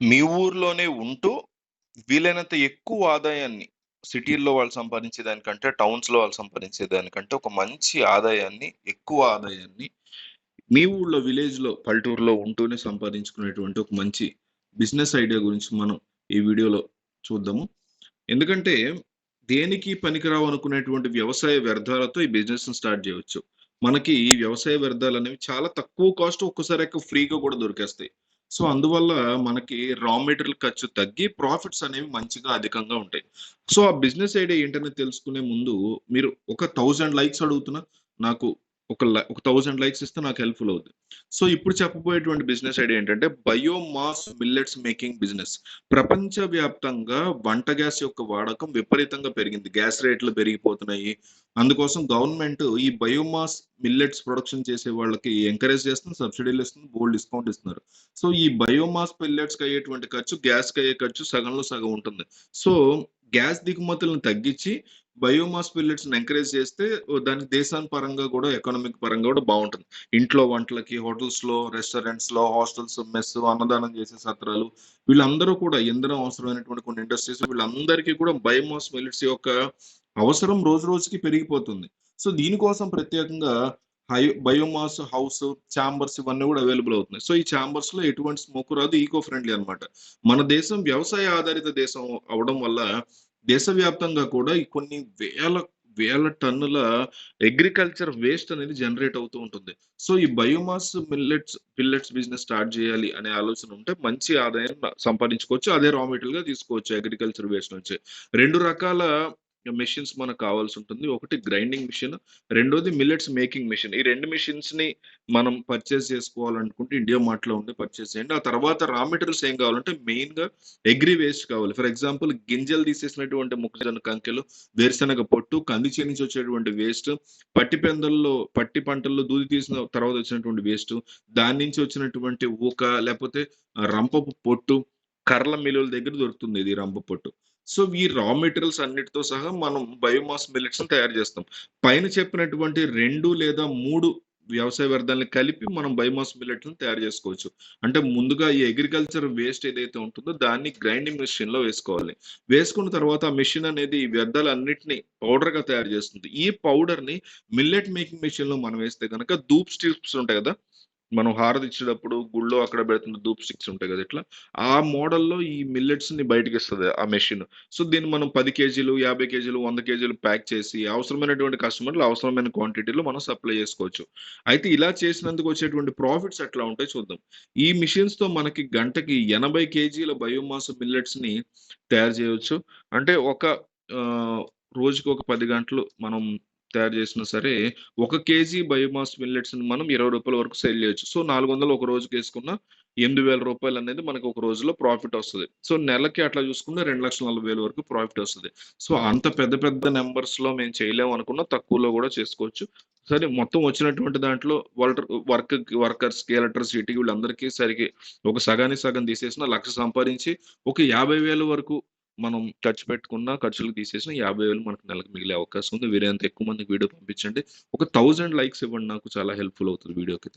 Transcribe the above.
మీ ఊర్లోనే ఉంటూ వీలైనంత ఎక్కువ ఆదాయాన్ని సిటీల్లో వాళ్ళు సంపాదించే దానికంటే టౌన్స్‌లో వాళ్ళు సంపాదించే దానికంటే ఒక మంచి ఆదాయాన్ని, ఎక్కువ ఆదాయాన్ని మీ ఊళ్ళో విలేజ్‌లో, పల్లెటూరులో ఉంటూనే సంపాదించుకునేటువంటి ఒక మంచి బిజినెస్ ఐడియా గురించి మనం ఈ వీడియోలో చూద్దాము. ఎందుకంటే దేనికి పనికిరావు అనుకునేటువంటి వ్యవసాయ వ్యర్థాలతో ఈ బిజినెస్‌ని స్టార్ట్ చేయవచ్చు మనకి ఈ వ్యవసాయ వ్యర్థాలనేవి చాలా తక్కువ కాస్ట్ ఒక్కసారి ఎక్కువ ఫ్రీగా కూడా దొరికేస్తాయి. సో, అందువల్ల మనకి రా మెటీరియల్ ఖర్చు తగ్గి ప్రాఫిట్స్ అనేవి మంచిగా అధికంగా ఉంటాయి. సో, ఆ బిజినెస్ ఐడియా ఏంటనేది తెలుసుకునే ముందు మీరు ఒక థౌజండ్ లైక్స్ అడుగుతున్నా నాకు ఒక ఒక థౌజండ్ లైక్స్ ఇస్తే నాకు హెల్ప్‌ఫుల్ అవుద్ది. సో, ఇప్పుడు చెప్పబోయేటువంటి బిజినెస్ ఐడియా ఏంటంటే బయోమాస్ మిల్లెట్స్ మేకింగ్ బిజినెస్. ప్రపంచవ్యాప్తంగా వంట గ్యాస్ యొక్క వాడకం విపరీతంగా పెరిగింది. గ్యాస్ రేట్లు పెరిగిపోతున్నాయి. అందుకోసం గవర్నమెంట్ ఈ బయోమాస్ మిల్లెట్స్ ప్రొడక్షన్ చేసే వాళ్ళకి ఎంకరేజ్ చేస్తుంది. సబ్సిడీలు ఇస్తుంది. బోల్డ్ డిస్కౌంట్ ఇస్తున్నారు. సో, ఈ బయోమాస్ మిల్లెట్స్‌కి అయ్యేటువంటి ఖర్చు గ్యాస్‌కి అయ్యే ఖర్చు సగంలో సగం ఉంటుంది. సో, గ్యాస్ దిగుమతులను తగ్గించి బయోమాస్ మిల్లెట్స్‌ని ఎంకరేజ్ చేస్తే దానికి దేశాన్ని పరంగా కూడా ఎకనామిక్ పరంగా కూడా బాగుంటుంది ఇంట్లో వంటలకి, హోటల్స్‌లో, రెస్టారెంట్స్‌లో, హాస్టల్స్, మెస్, అన్నదానం చేసే సత్రాలు వీళ్ళందరూ కూడా ఇంధనం అవసరమైనటువంటి కొన్ని ఇండస్ట్రీస్ వీళ్ళందరికీ కూడా బయోమాస్ మిల్లెట్స్ యొక్క అవసరం రోజు రోజుకి పెరిగిపోతుంది. సో, దీనికోసం ప్రత్యేకంగా హై బయోమాస్ హౌస్, చాంబర్స్ ఇవన్నీ కూడా అవైలబుల్ అవుతున్నాయి. సో, ఈ చాంబర్స్‌లో ఎటువంటి స్మోక్ రాదు. ఈకో ఫ్రెండ్లీ అనమాట మన దేశం వ్యవసాయ ఆధారిత దేశం అవ్వడం వల్ల దేశవ్యాప్తంగా కూడా ఈ కొన్ని వేల, వేల టన్నుల అగ్రికల్చర్ వేస్ట్ అనేది జనరేట్ అవుతూ ఉంటుంది. సో, ఈ biomass millets millets business start చేయాలి అనే ఆలోచన ఉంటే మంచి ఆదాయం సంపాదించుకోవచ్చు. అదే రా మెటీరియల్‌గా తీసుకోవచ్చు అగ్రికల్చర్ వేస్ట్ నుంచి. రెండు రకాల మెషిన్స్ మనకు కావాల్సి ఉంటుంది. ఒకటి గ్రైండింగ్ మిషన్ రెండోది మిల్లెట్స్ మేకింగ్ మిషన్ ఈ రెండు మిషన్స్ని మనం పర్చేస్ చేసుకోవాలనుకుంటే ఇండియా మార్ట్‌లో ఉండి పర్చేస్ చేయండి. ఆ తర్వాత రా మెటీరియల్స్ ఏం కావాలంటే మెయిన్‌గా ఎగ్రి వేస్ట్ కావాలి. ఫర్ ఎగ్జాంపుల్ గింజలు తీసేసినటువంటి మొక్కజొన్న కంకెలు, వేరుశనగ పొట్టు, కంది చేను నుంచి వచ్చేటువంటి వేస్ట్, పట్టి పెందల్లో పట్టి పంటల్లో దూది తీసిన తర్వాత వచ్చినటువంటి వేస్ట్, దాని నుంచి వచ్చినటువంటి ఊక లేకపోతే రంపపు పొట్టు, కర్ల మిల్లుల దగ్గర దొరుకుతుంది ఇది రంప పొట్టు. సో, ఈ రా మెటీరియల్స్ అన్నిటితో సహా మనం బయోమాస్ మిల్లెట్స్ తయారు చేస్తాం. పైన చెప్పినటువంటి రెండు లేదా మూడు వ్యవసాయ వ్యర్థాలను కలిపి మనం బయోమాస్ మిల్లెట్‌ని తయారు చేసుకోవచ్చు. అంటే ముందుగా ఈ అగ్రికల్చర్ వేస్ట్ ఏదైతే ఉంటుందో దాన్ని గ్రైండింగ్ మిషన్లో వేసుకోవాలి. వేసుకున్న తర్వాత ఆ మిషన్ అనేది ఈ వ్యర్థాలన్నిటిని పౌడర్‌గా తయారు చేస్తుంది. ఈ పౌడర్‌ని మిల్లెట్ మేకింగ్ మిషన్లో మనం వేస్తే కనుక ధూప్ స్ట్రిప్స్ ఉంటాయి కదా! మనం హారతి ఇచ్చేటప్పుడు గుళ్ళో అక్కడ పెడుతున్న ధూప్ స్టిక్స్ ఉంటాయి కదా! ఇట్లా. ఆ మోడల్‌లో ఈ మిల్లెట్స్‌ని ఇస్తుంది ఆ మెషిన్. సో, దీన్ని మనం పది కేజీలు, 50 కేజీలు, వంద కేజీలు ప్యాక్ చేసి అవసరమైనటువంటి కస్టమర్‌లు అవసరమైన క్వాంటిటీలో మనం సప్లై చేసుకోవచ్చు. అయితే ఇలా చేసినందుకు వచ్చేటువంటి ప్రాఫిట్స్ ఎట్లా ఉంటాయి చూద్దాం. ఈ మెషిన్స్‌తో మనకి గంటకి 80 కేజీల బయోమాస్ మిల్లెట్స్‌ని తయారు చేయవచ్చు అంటే ఒక రోజుకి ఒక పది గంటలు మనం తయారు చేసినా సరే, ఒక కేజీ బయోమాస్ మిల్లెట్స్‌ని మనం ఇరవై రూపాయల వరకు సేల్ చేయొచ్చు. సో, 400 ఒక రోజుకి వేసుకున్న ఎనిమిది వేల రూపాయలు అనేది మనకు ఒక రోజులో ప్రాఫిట్ వస్తుంది సో, నెలకి అట్లా చూసుకుంటే 2,40,000 వరకు ప్రాఫిట్ వస్తుంది సో, అంత పెద్ద పెద్ద నెంబర్స్లో మేము చేయలేము అనుకున్నా తక్కువలో కూడా చేసుకోవచ్చు. సరే మొత్తం వచ్చినటువంటి దాంట్లో వాళ్ళ వర్క్ వర్కర్స్‌కి, ఎలక్ట్రిసిటీకి వీళ్ళందరికీ సరికి ఒక సగానికి సగం తీసేసిన లక్ష సంపాదించి ఒక యాభై వేల వరకు మనం ఖర్చు పెట్టుకున్న ఖర్చులకు తీసేసిన యాభై వేలు మనకు నెలకు మిగిలే అవకాశం ఉంది. వీలైనంత ఎక్కువ మందికి వీడియో పంపించండి. ఒక థౌజండ్ లైక్స్ ఇవ్వండి నాకు చాలా హెల్ప్‌ఫుల్ అవుతుంది వీడియోకి. థ్యాంక్